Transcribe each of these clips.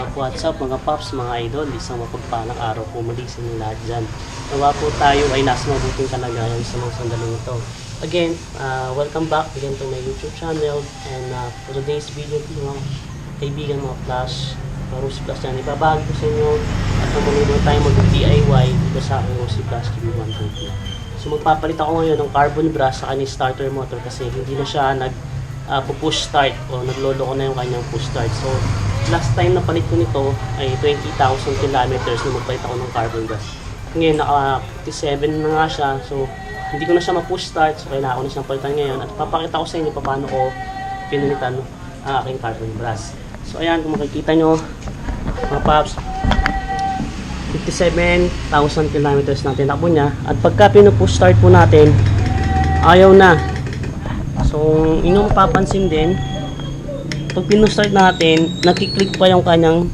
Uh, what's up mga paps, mga idol, isang mapagpalang araw po muli sa inyo lahat dyan. Nawa po tayo ay nasa mabuting kalagayan sa mga sandaling ito. Again, uh, welcome back again to my YouTube channel and uh, for today's video mga kaibigan mga Flash, mga Rosy Plus dyan, ibabahagi ko sa inyo at naman muna tayo mag-DIY dito sa aking Rosy Plus GB120. So magpapalit ako ngayon ng carbon brass sa kanyang starter motor kasi hindi na siya nag uh, push start o naglolo ko na yung kanyang push start. So last time na palit ko nito ay 20,000 kilometers na magpalit ako ng carbon brass. Ngayon naka 57 na nga siya so hindi ko na siya ma-push start so kailangan ko na siyang palitan ngayon at papakita ko sa inyo paano ko pinalitan ang aking carbon brass. So ayan kung makikita nyo mga paps 57,000 kilometers na tinakbo niya at pagka pinupush start po natin ayaw na so inyong mapapansin din pag pinustart natin nakiklik pa yung kanyang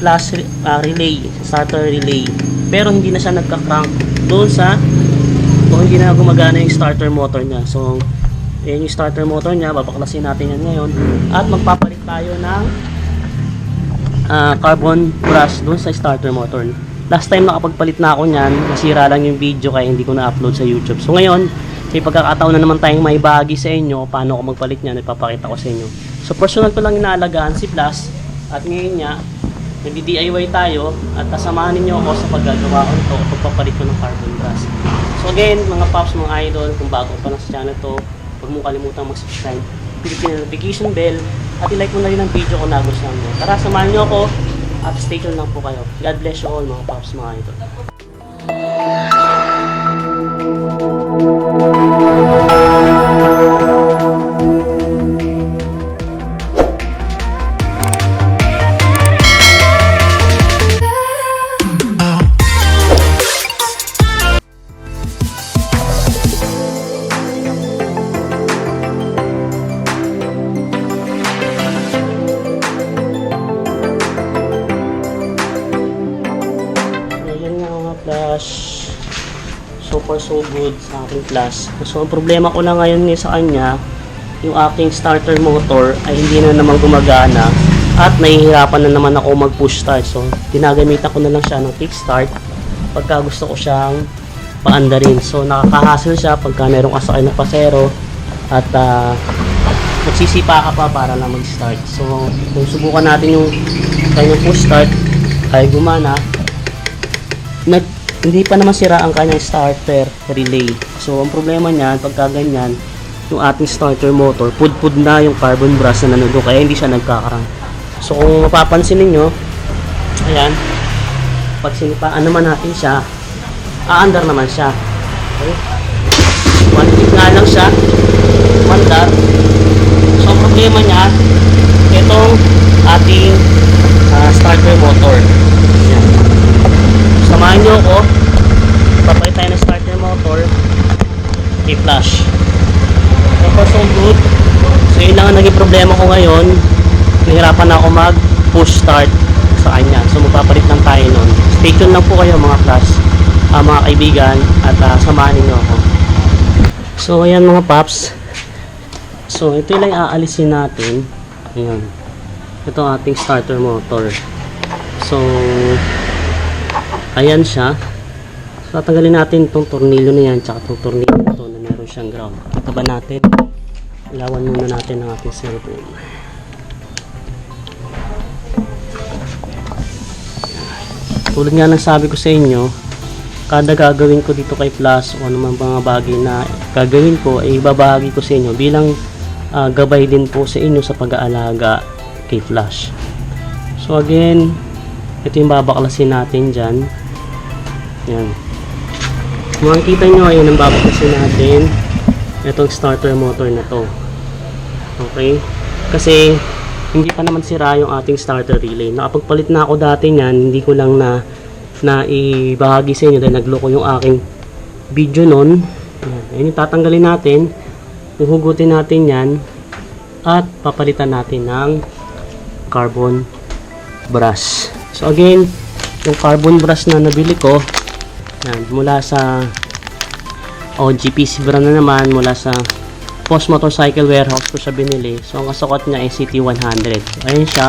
plus re- ah, relay starter relay pero hindi na siya nagka-crank doon sa kung hindi na gumagana yung starter motor niya so yan yung starter motor niya babaklasin natin yan ngayon at magpapalit tayo ng ah, carbon brush doon sa starter motor. Last time nakapagpalit na ako niyan, nasira lang yung video kaya hindi ko na-upload sa YouTube. So ngayon, may pagkakataon na naman tayong may bahagi sa inyo paano ako magpalit niyan, ipapakita ko sa inyo. So personal ko lang inaalagaan si Plus at ngayon niya, nagdi-DIY tayo at kasamahan ninyo ako sa paggagawa ko nito o pagpapalit ko ng carbon brush. So again, mga pops, mga idol, kung bago pa lang sa channel to, huwag mo kalimutan mag-subscribe, ang notification bell, at i-like mo na rin ang video kung nagustuhan mo. Tara, samahan nyo ako at stay tuned lang po kayo. God bless you all mga pops, mga idol. So, flash. So far so good sa aking flash. So ang problema ko lang ngayon ni sa kanya, yung aking starter motor ay hindi na naman gumagana at nahihirapan na naman ako mag push start. So ginagamitan ko na lang siya ng kickstart pagka gusto ko siyang paandarin. So nakakahassle siya pagka merong kasakay na pasero at ah, magsisipa ka pa para lang mag-start. So kung subukan natin yung kanyang push start ay gumana, nag hindi pa naman sira ang kanyang starter relay. So, ang problema niyan, pagka ganyan, yung ating starter motor, pudpud na yung carbon brush na nanodo, kaya hindi siya nagkakarang. So, kung mapapansin ninyo, ayan, pag sinipaan naman natin siya, aandar naman siya. Okay? One nga lang siya, mandar. So, ang problema niya, itong ating ah, starter motor. Ayan. Samahan nyo ako. Papalit tayo ng starter motor. I-flash. So far so good. So yun lang ang naging problema ko ngayon. Nahirapan ako mag push start sa kanya. So magpapalit lang tayo nun. Stay tuned lang po kayo mga flash. ah, mga kaibigan. At ah, samahan niyo ako. So ayan mga paps. So ito lang aalisin natin. Ayan. Ito ang ating starter motor. So Ayan siya. Tatanggalin natin itong tornilyo na yan, tsaka itong tornilyo na ito na meron siyang ground. Ito ba natin? Ilawan muna natin ang ating cellphone. Tulad nga ng sabi ko sa inyo, kada gagawin ko dito kay Plus o man mga bagay na gagawin ko ay ibabahagi ko sa inyo bilang ah, gabay din po sa inyo sa pag-aalaga kay Flash. So again, ito yung babaklasin natin dyan. Yan. Makikita nyo, ayun ang babaklasin natin. Itong starter motor na to. Okay? Kasi, hindi pa naman sira yung ating starter relay. Nakapagpalit na ako dati niyan, hindi ko lang na na sa inyo dahil nagloko yung aking video. Yan. Ayun yung tatanggalin natin. Uhugutin natin yan. At papalitan natin ng carbon brush. So again, yung carbon brush na nabili ko, yan, mula sa OGPC brand na naman, mula sa Post Motorcycle Warehouse ko siya binili. So ang kasukot niya ay CT100. So, ayan siya.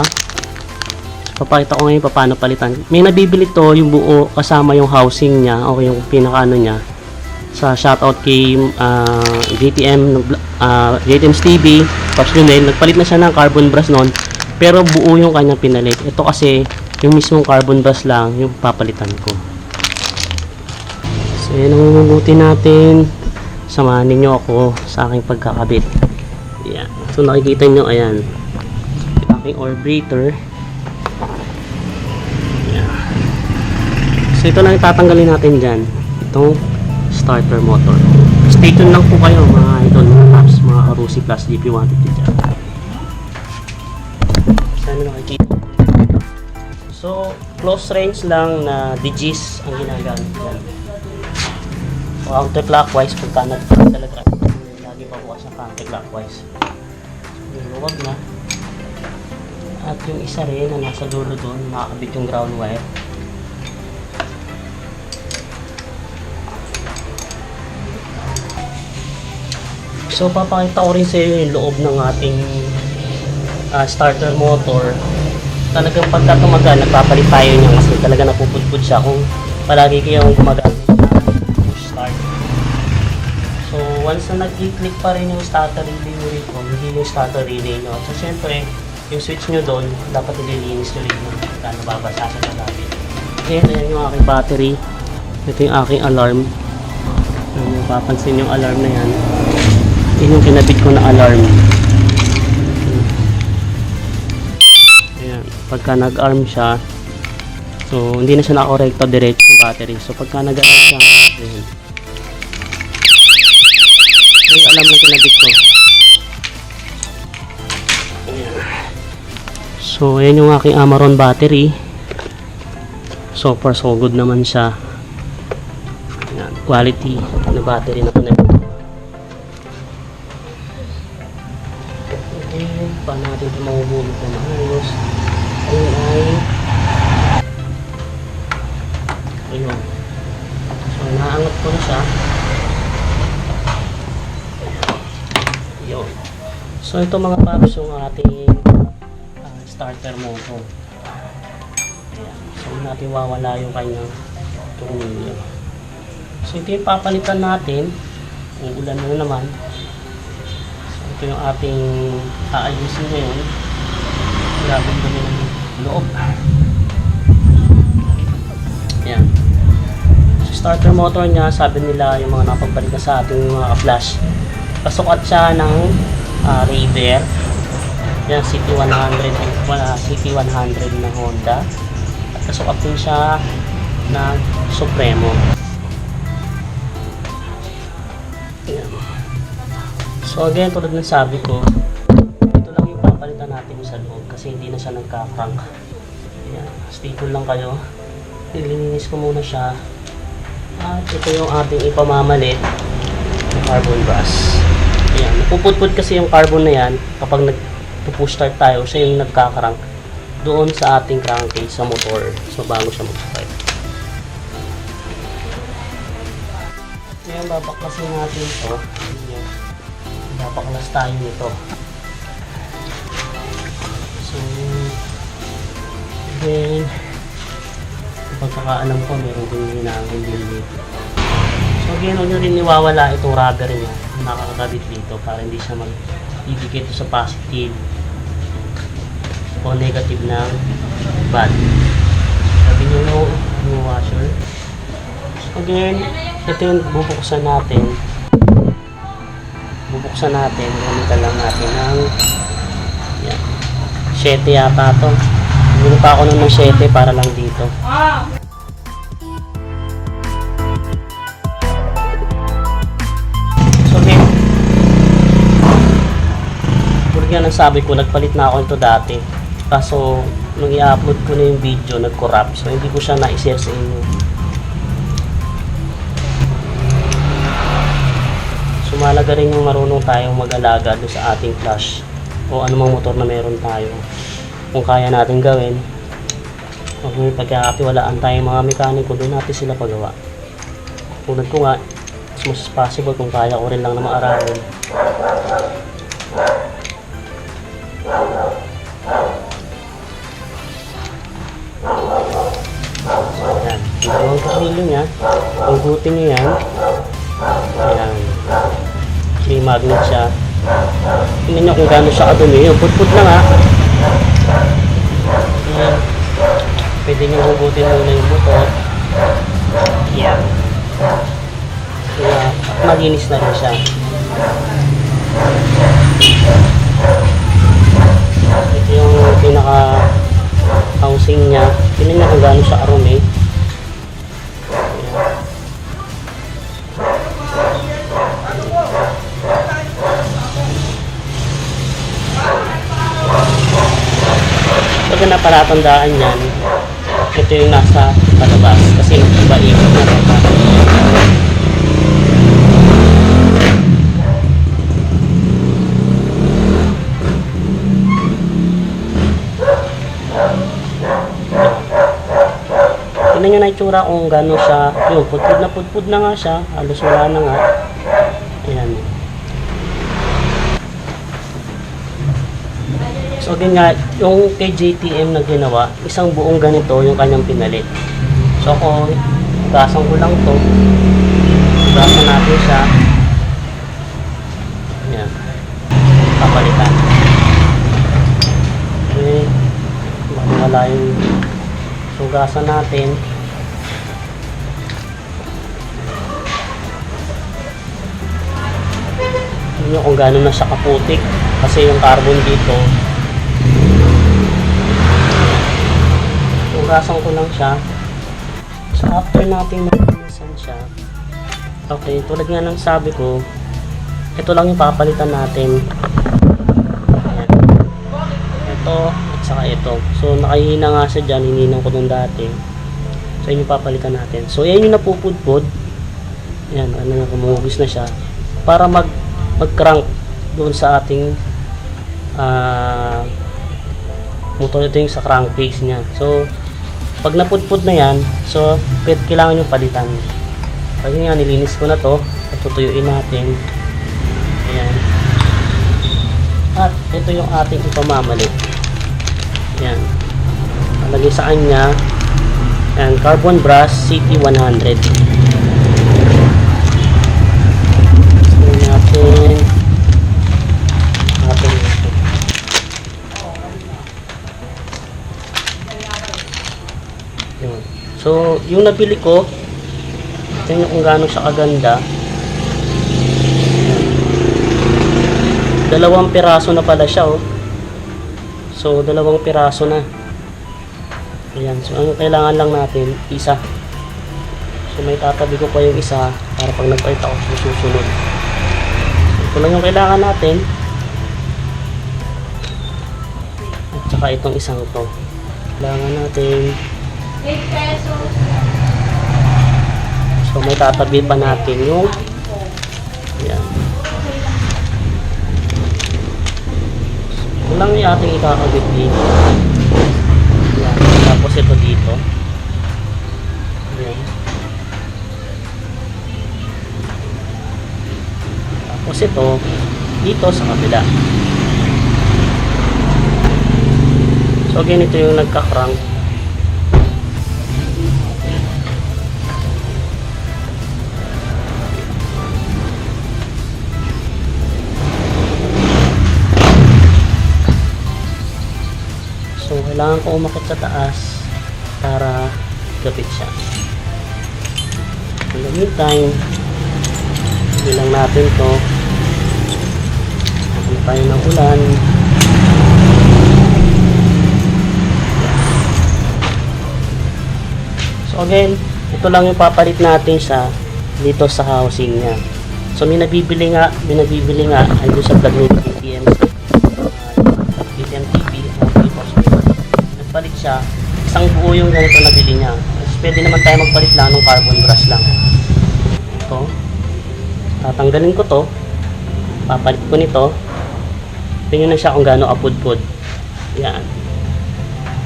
Papakita ko ngayon pa paano palitan. May nabibili to yung buo kasama yung housing niya o yung pinakaano niya. Sa shoutout kay ah, JTM, uh, JTM Stevie, Pops Lunel, nagpalit na siya ng carbon brush noon. Pero buo yung kanyang pinalit. Ito kasi yung mismong carbon brush lang yung papalitan ko. So yan ang mumubuti natin. Samahan ninyo ako sa aking pagkakabit. Yan. So nakikita nyo, ayan. Yung aking orbrator. Yan. So ito lang itatanggalin natin dyan. Itong starter motor. Stay tuned lang po kayo mga idol, mga apps, mga Arusi Plus GP150 dyan. Sana nakikita. So, close range lang na digis ang ginagamit dyan. Counterclockwise pagka nag talaga lagi pa bukas ng counterclockwise. Yung luwag na. At yung isa rin na nasa dulo doon, nakakabit yung ground wire. So, papakita ko rin sa iyo yung loob ng ating ah, starter motor. Talagang pagka tumagal, nagpapalit tayo niya kasi talaga napupudpud siya kung palagi kayong gumagamit once na nag-click pa rin yung starter relay nyo rito, hindi yung starter relay nyo. So, syempre, yung switch nyo doon, dapat nililinis nyo rin yung pagka nababasa sa gamit. Ayan, ayan yung aking battery. Ito yung aking alarm. Kung mapapansin yung alarm na yan, yun yung kinabit ko na alarm. Ayan, pagka nag-arm siya, so hindi na siya nakakorekta direct yung battery. So pagka nag-arm siya, Ito yung alarm na kinabit ko. So ayan yung aking Amaron battery. So far so good naman siya. Ayan, quality na battery na. Okay, paano natin ito mahuhulog na maayos? Ayun ay... Ayun. So, naangat ko na siya. Ayun. So, ito mga paps yung ating ah, starter motor. Ayan. So, natin wawala yung kanyang tornilyo. So, ito yung papalitan natin. Uulan na naman. Ito yung ating aayusin ngayon. Grabe dami ng loob. Yan. So, starter motor niya, sabi nila yung mga napagpalit na sa ating mga flash. Pasukat siya ng uh, Raider. Yan, CT100, wala, CT100 na Honda. At kasukat din siya ng Supremo. Yan. So again, tulad ng sabi ko, ito lang yung papalitan natin sa loob kasi hindi na siya nagka-crank. Ayan, stay tuned lang kayo. Nililinis ko muna siya. At ito yung ating ipamamalit ng carbon brush. Napuputput kasi yung carbon na yan kapag nag-push start tayo, siya yung nagka-crank doon sa ating crankcase sa motor. So bago siya mag-start. Ngayon, babaklasin natin ito. Babaklas tayo nito. So, then, pagkakaalam ko, meron din hinahangin din dito. So, again, huwag nyo rin iwawala itong rubber niya na nakakabit dito para hindi siya mag-ibigay ito sa positive o negative ng bad. Sabi nyo no, no washer. Again, ito yung bubuksan natin bubuksan natin gamitan lang natin ng yan 7 yata to bumili pa ako ng 7 para lang dito nga ng sabi ko nagpalit na ako ito dati. Kaso nung i-upload ko na yung video nag-corrupt. So hindi ko siya na-share sa inyo. Sumalaga rin yung marunong tayong mag-alaga sa ating flash. O anumang motor na meron tayo. Kung kaya natin gawin. Kung may pagkakatiwalaan tayong mga mekaniko. Doon natin sila pagawa. Tulad ko nga as much possible kung kaya ko rin lang na maaralin yan. Ito ang sarili niya. Pagbuti niya yan. Ayan. May magnet siya. Tingnan niyo kung gano'n siya kadumi. Yung putput lang ha. Ayan. Pwede niyo hugutin muna yung buto. Yan. Kaya, malinis na rin siya. Ito yung pinaka housing niya. Tingnan niya kung gaano siya karumi. Ayan. Pag na palatandaan yan, ito yung nasa palabas. Kasi iba ikot na ito. Tingnan nyo na itsura kung gano'n siya. Yung pudpud na pudpud na nga siya. Halos wala na nga. Ayan. So again nga, yung kay JTM na ginawa, isang buong ganito yung kanyang pinalit. So ako, hugasan ko lang to. Hugasan natin siya. Ayan. Papalitan. Okay. Wala yung hugasan natin. Nyo kung gano'n na siya kaputik. Kasi yung carbon dito, Hugasan ko lang siya. So after natin malinisan siya, okay, tulad nga ng sabi ko, ito lang yung papalitan natin. Ayan. Ito, saka ito. So nakahina nga siya dyan, hininang ko nung dati. So yun yung papalitan natin. So yan yung napupudpud. Ayan, ano na, kumuhugis na siya. Para mag, mag-crank doon sa ating ah motor ito yung sa crankcase niya. So, pag napudpud na yan, so, kailangan yung palitan. Kasi nga, nilinis ko na to. At tutuyuin natin. Ayan. At, ito yung ating ipamamalit. Ayan. Palagay sa kanya, ayan, carbon brush CT100. So, natin, natin ito. So, yung nabili ko, tingnan nyo kung gaano siya kaganda. Dalawang piraso na pala siya, oh. So, dalawang piraso na. Ayan. So, ang kailangan lang natin, isa. So, may tatabi ko pa yung isa para pag nagpalit ako susunod. So, ito lang yung kailangan natin. At saka itong isang to. Kailangan natin 8 pesos. So may tatabi pa natin yung yan. Lang yung ating ikakabit dito. Tapos ito dito. Yan. Tapos ito dito sa kabila. So ganito yung nagka-crank. Kailangan ko umakit sa taas para gapit siya. In the meantime, bilang natin to. Ano tayo ng ulan. So again, ito lang yung papalit natin siya dito sa housing niya. So may nabibili nga, may nabibili nga ay sa vlog ni KTM siya isang buo yung ganito nabili niya. Pwede naman tayo magpalit lang ng carbon brush lang. Ito. Tatanggalin ko to. Papalit ko nito. Tingnan na siya kung gaano kapudpud yan.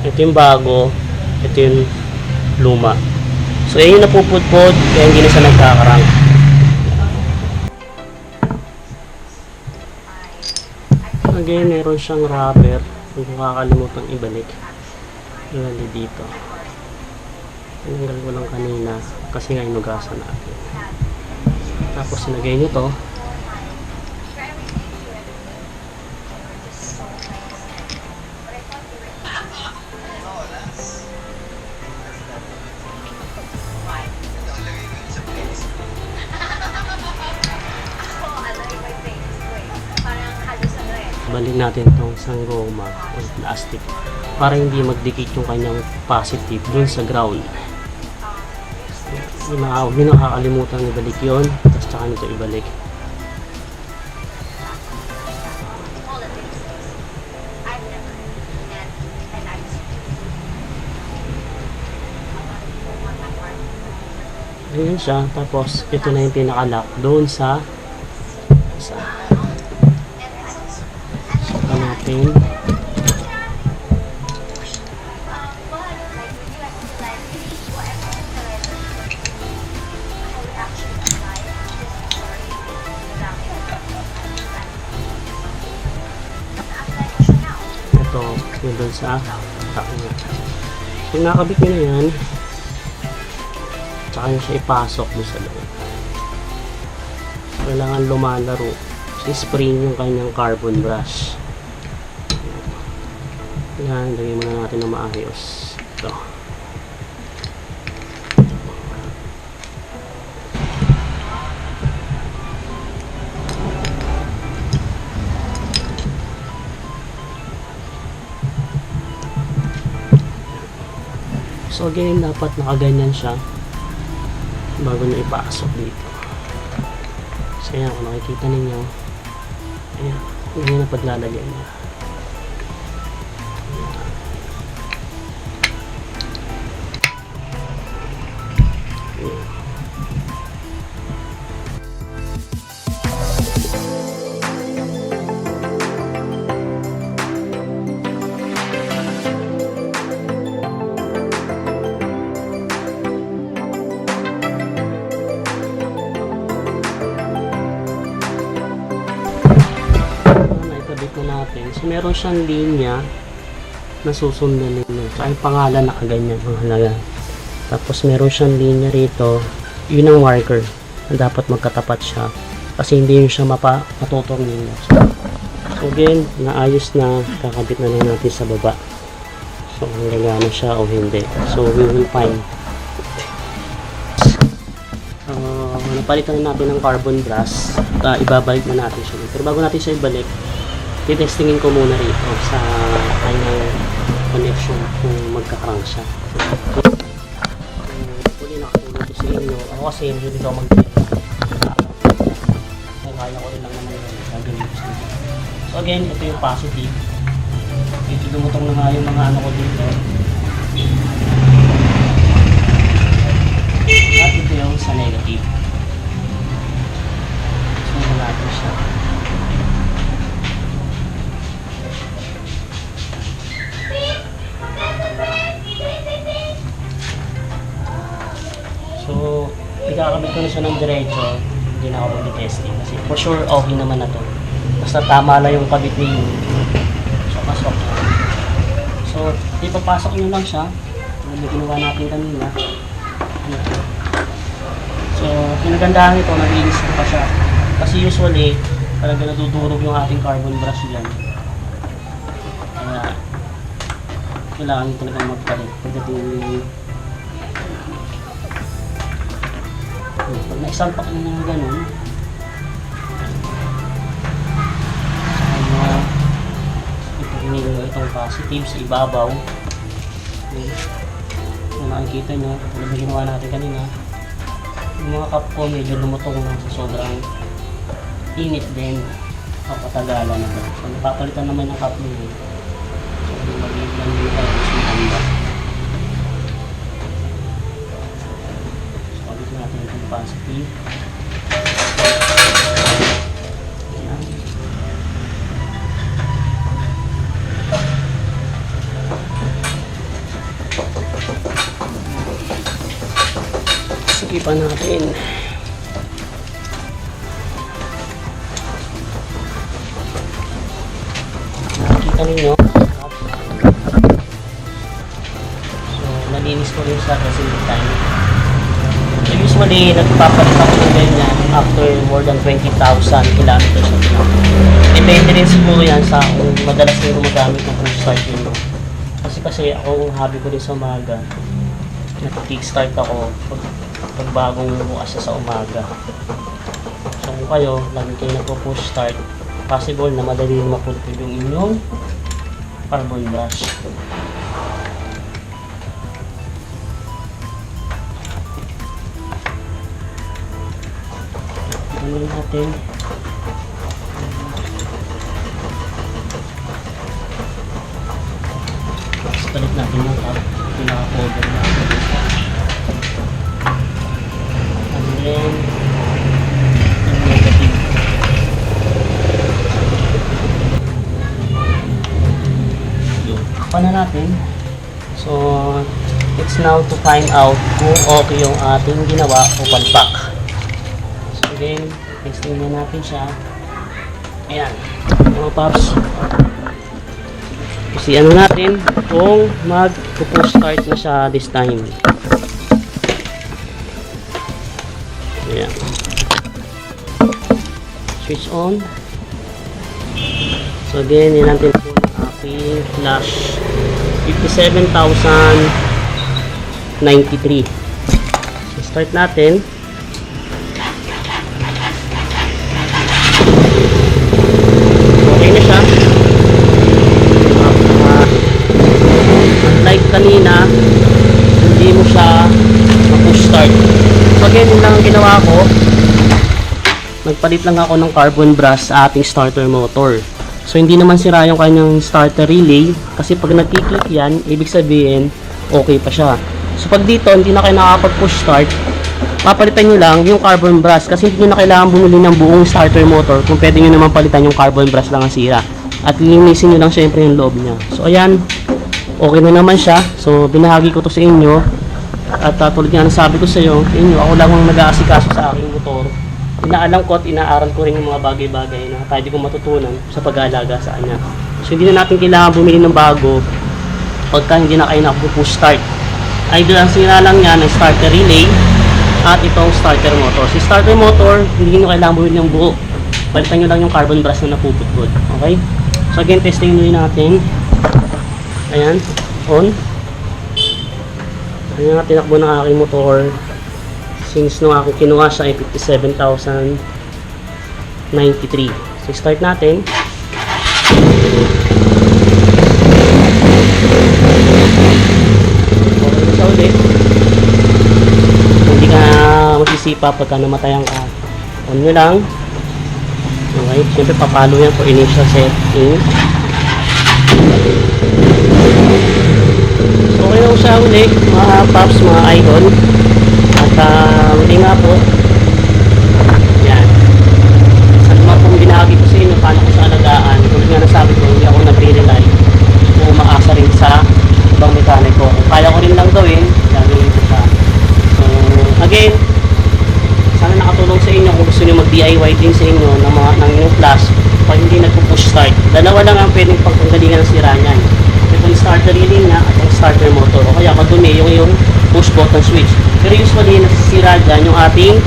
Ito yung bago. Ito yung luma. So yan yung napupudpud. Kaya hindi na siya nagkakarang. Again, meron siyang rubber. Kung kakalimutan ibalik. Ilali dito. Tinanggal ko lang kanina kasi nga inugasan natin. Tapos sinagay nyo to. Balik natin isang goma o plastic para hindi magdikit yung kanyang positive dun sa ground. Huwag nyo nakakalimutan ibalik yun, tapos tsaka nito ibalik. Ayan siya, tapos ito na yung pinaka-lock doon sa natin. Ito, yun doon sa tako niya. Kung nakabit nyo na yan, tsaka nyo siya ipasok doon sa loob. Kailangan lumalaro. I-spring yung kanyang carbon brush. Yan, lagay muna natin na maayos. Ito. So again, dapat nakaganyan siya bago nyo ipasok dito. So ayan, kung nakikita ninyo, ayan, ganyan ang paglalagay niya. Natin. So, meron siyang linya na susundan ninyo. So, ang pangalan nakaganyan, mga halaga. Tapos, meron siyang linya rito. Yun ang marker na dapat magkatapat siya. Kasi hindi yun siya mapa, matutong ninyo. So, again, naayos na. Kakabit na lang natin sa baba. So, kung gagana siya o hindi. So, we will find. Uh, napalitan na natin ng carbon brass. Uh, ibabalik na natin siya. Pero bago natin siya ibalik, titestingin ko muna rito sa kanyang connection kung magkakrang siya. Kung uli nakatulog ko sa inyo, ako kasi hindi dito ako mag-date. Kaya ko rin lang naman yun. Gagawin ko sa inyo. So again, ito yung positive. Dito dumutong na nga yung mga ano ko dito. At ito yung sa negative. So, natin siya. So, ikakabit ko na siya ng diretso. Hindi na ako mag-testing kasi for sure okay naman na to. Basta tama lang yung kabit ninyo. So, pasok. So, ipapasok nyo lang siya. Ano ginawa natin kanina. Ano? So, kinagandahan nito, nalinis ko pa siya. Kasi usually, talaga natutulog yung ating carbon brush dyan. Kaya, kailangan nyo talagang magpalit. Pagdating yung pag naisalpak nyo ng ganun, saka nyo ipagmilo itong positive sa ibabaw. Okay. Kung nakikita nyo, tulad na ginawa natin kanina, yung mga cup ko medyo lumutong na sa sobrang init din kapatagalan na to. So, napapalitan naman yung cup nyo. So, maliit lang yung tayo sa handa. Positive. Ayan. Sige pa natin. Nakikita ninyo. Usually, nagpapalit ako ng ganyan after more than 20,000 kilometers of lang. Depende rin siguro yan sa kung madalas na gumagamit ng push start yun. Kasi kasi ako, hobby ko rin sa umaga. Nag-kickstart ako pag, pag bagong bukas na sa umaga. So kung kayo, lagi kayo nagpo-push start, possible na madali na mapulpil yung inyong carbon brush. Natin? Tapos balik natin yung cup. Pinaka-cover natin. Na natin. So, it's now to find out kung okay yung ating ginawa o palpak. So again, testing na natin siya. Ayan. Mga paps. Kasi ano natin kung mag-push start na siya this time. Ayan. Switch on. So again, yan natin po ng aking flash. 57,093. So start natin. Okay na siya. Uh, unlike kanina, hindi mo siya ma-push start. So again, yun lang ang ginawa ko. Nagpalit lang ako ng carbon brush sa ating starter motor. So hindi naman sira yung kanyang starter relay kasi pag nagkiklik yan, ibig sabihin okay pa siya. So pag dito hindi na kayo nakakapag-push start, papalitan nyo lang yung carbon brush kasi hindi nyo na kailangan bumili ng buong starter motor kung pwede nyo naman palitan yung carbon brush lang ang sira. At linisin nyo lang syempre yung loob niya. So ayan, okay na naman siya. So binahagi ko to sa inyo. At uh, tulad nga ng sabi ko sa iyo, inyo, ako lang ang nag-aasikaso sa aking motor. Inaalam ko at inaaral ko rin yung mga bagay-bagay na pwede kong matutunan sa pag-aalaga sa kanya. So hindi na natin kailangan bumili ng bago pagka hindi na kayo nakapush start. Either ang sira lang niya ng starter relay at itong starter motor. Si starter motor, hindi nyo kailangan bumili ng buo. Balitan nyo lang yung carbon brush na napuputbod. Okay? So again, testing nyo natin. Ayan, on. Ayan nga tinakbo ng aking motor. Since nung ako kinuha siya ay 57,093. So start natin. Okay siya ulit. Hindi ka masisipa pagka namatayan ka. On nyo lang. Okay, siyempre papalo yan for initial setting. Na siya uli, mga paps, mga idol. At uh, uli nga po, yan. Sa naman pong binahagi ko sa inyo, paano ko sa alagaan, tulad nga nasabi ko, hindi ako nagre-rely umaasa rin sa ibang mekaniko. Kung kaya ko rin lang gawin, gagawin ko siya. So, again, sana nakatulong sa inyo kung gusto niyo mag-DIY din sa inyo ng mga ng inyong class pag hindi nagpo-push start. Dalawa lang ang pwedeng pagpanggalingan ng sira niyan. Itong starter relay niya at yung starter motor. O kaya madumi yung yung push button switch. Pero usually nasisira dyan yung ating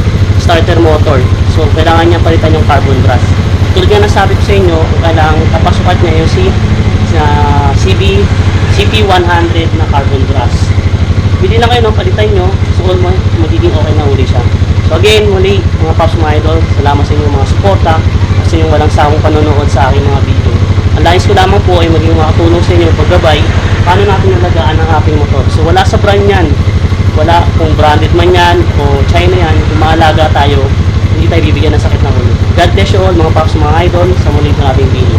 starter motor. So kailangan niya palitan yung carbon brush. Tulad nga nasabi ko sa inyo, kailangan kapasukat niya yung si, sa CB, CP100 na carbon brush. Bili na kayo, no? palitan nyo. So, all magiging okay na uli siya. So, again, muli, mga Pops, mga idol, salamat sa inyong mga suporta at sa inyong walang sawang panonood sa aking mga video. Ang lais ko lamang po ay maging makatulong sa inyo paggabay paano natin nalagaan ang ating motor. So, wala sa brand yan. Wala kung branded man yan o China yan. Kung maalaga tayo, hindi tayo bibigyan ng sakit ng ulo. God bless you all, mga Pops, mga idol, sa muli ng ating video.